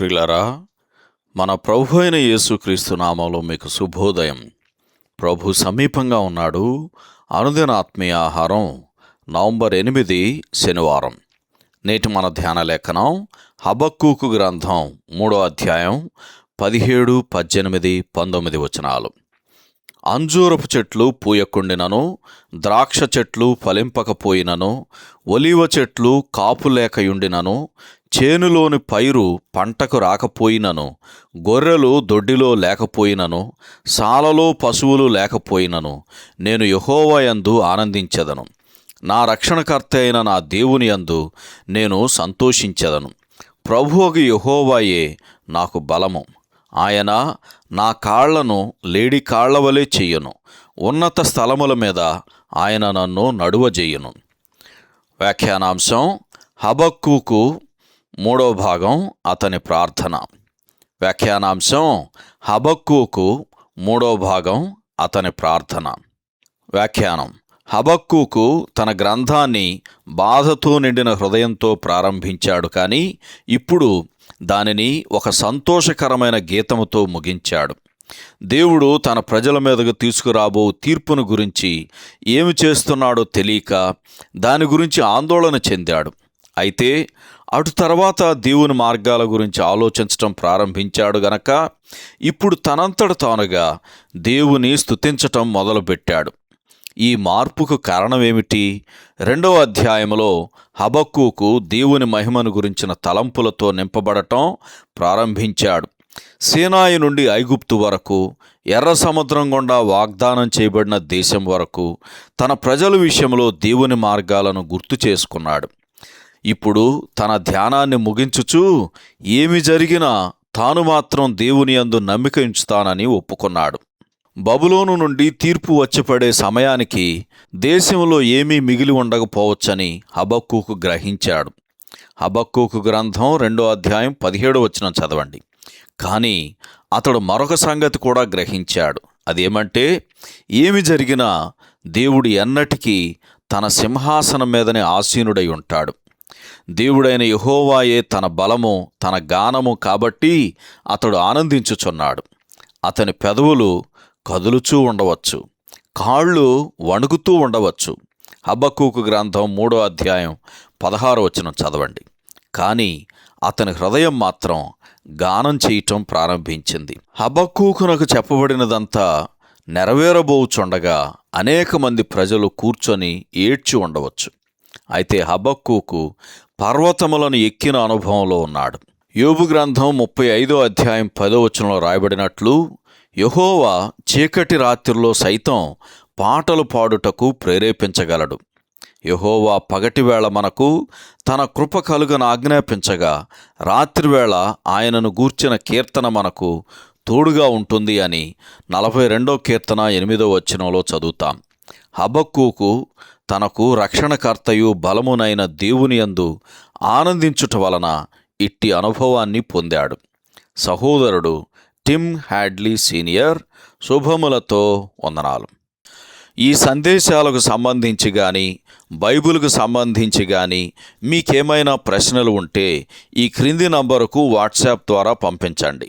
ప్రిలరా మన ప్రభు అయిన యేసుక్రీస్తు నామంలో మీకు శుభోదయం. ప్రభు సమీపంగా ఉన్నాడు. అనుదిన ఆత్మీయ ఆహారం నవంబర్ ఎనిమిది శనివారం. నేటి మన ధ్యాన లేఖనం హబక్కూకు గ్రంథం మూడో అధ్యాయం పదిహేడు పద్దెనిమిది పంతొమ్మిది వచనాలు. అంజూరపు చెట్లు పూయకుండినను ద్రాక్ష చెట్లు ఫలింపకపోయినను ఒలివ చెట్లు కాపు లేకయుండినను చేనులోని పైరు పంటకు రాకపోయినను గొర్రెలు దొడ్డిలో లేకపోయినను సాలలో పశువులు లేకపోయినను నేను యహోవయందు ఆనందించెదను. నా రక్షణకర్త అయిన నా దేవుని యందు నేను సంతోషించెదను. ప్రభువుకి యహోవాయే నాకు బలము. ఆయన నా కాళ్ళను లేడి కాళ్ళవలే చెయ్యను ఉన్నత స్థలముల మీద ఆయన నన్ను నడువజేయును. వ్యాఖ్యానాంశం హబక్కుకు మూడో భాగం అతని ప్రార్థన. వ్యాఖ్యానాంశం హబక్కుకు మూడో భాగం అతని ప్రార్థన. వ్యాఖ్యానం. హబక్కుకు తన గ్రంథాన్ని బాధతో నిండిన హృదయంతో ప్రారంభించాడు కానీ ఇప్పుడు దానిని ఒక సంతోషకరమైన గీతముతో ముగించాడు. దేవుడు తన ప్రజల మీదకు తీసుకురాబో తీర్పును గురించి ఏమి చేస్తున్నాడో తెలియక దాని గురించి ఆందోళన చెందాడు. అయితే అటు తర్వాత దేవుని మార్గాల గురించి ఆలోచించటం ప్రారంభించాడు గనక ఇప్పుడు తనంతట తానుగా దేవుని స్థుతించటం మొదలుపెట్టాడు. ఈ మార్పుకు కారణమేమిటి? రెండవ అధ్యాయంలో హబక్కుకు దేవుని మహిమను గురించిన తలంపులతో నింపబడటం ప్రారంభించాడు. సీనాయి నుండి ఐగుప్తు వరకు ఎర్ర సముద్రం గుండా వాగ్దానం చేయబడిన దేశం వరకు తన ప్రజల విషయంలో దేవుని మార్గాలను గుర్తు చేసుకున్నాడు. ఇప్పుడు తన ధ్యానాన్ని ముగించుచూ ఏమి జరిగినా తాను మాత్రం దేవుని యందు నమ్మిక ఉంచుతానని ఒప్పుకున్నాడు. బబులోను నుండి తీర్పు వచ్చిపడే సమయానికి దేశంలో ఏమీ మిగిలి ఉండకపోవచ్చని హబక్కుకు గ్రహించాడు. హబక్కుకు గ్రంథం రెండో అధ్యాయం పదిహేడు వచ్చిన చదవండి. కానీ అతడు మరొక సంగతి కూడా గ్రహించాడు. అదేమంటే ఏమి జరిగినా దేవుడు ఎన్నటికీ తన సింహాసనం మీదనే ఆసీనుడై ఉంటాడు. దేవుడైన యహోవాయే తన బలము తన గానము కాబట్టి అతడు ఆనందించుచున్నాడు. అతని పెదవులు కదులుచూ ఉండవచ్చు. కాళ్ళు వణుకుతూ ఉండవచ్చు. హబ్బకూకు గ్రంథం మూడో అధ్యాయం పదహారు వచనం చదవండి. కానీ అతని హృదయం మాత్రం గానం చేయటం ప్రారంభించింది. హబక్కూకునకు చెప్పబడినదంతా నెరవేరబోచుండగా అనేక మంది ప్రజలు కూర్చొని ఏడ్చి ఉండవచ్చు. అయితే హబక్కుకు పర్వతములను ఎక్కిన అనుభవంలో ఉన్నాడు. యోబు గ్రంథం ముప్పై ఐదో అధ్యాయం పదో వచనంలో రాయబడినట్లు యహోవా చీకటి రాత్రిలో సైతం పాటలు పాడుటకు ప్రేరేపించగలడు. యహోవా పగటివేళ మనకు తన కృప కలుగను ఆజ్ఞాపించగా రాత్రివేళ ఆయనను గూర్చిన కీర్తన మనకు తోడుగా ఉంటుంది అని నలభై రెండో కీర్తన ఎనిమిదో వచనంలో చదువుతాం. హబక్కూకు తనకు రక్షణకర్తయు బలమునైన దేవుని యందు ఆనందించుట వలన ఇట్టి అనుభవాన్ని పొందాడు. సహోదరుడు టిమ్ హ్యాడ్లీ సీనియర్ శుభములతో వందనాలు. ఈ సందేశాలకు సంబంధించి కానీ బైబిల్కు సంబంధించి కానీ మీకేమైనా ప్రశ్నలు ఉంటే ఈ క్రింది నంబరుకు వాట్సాప్ ద్వారా పంపించండి.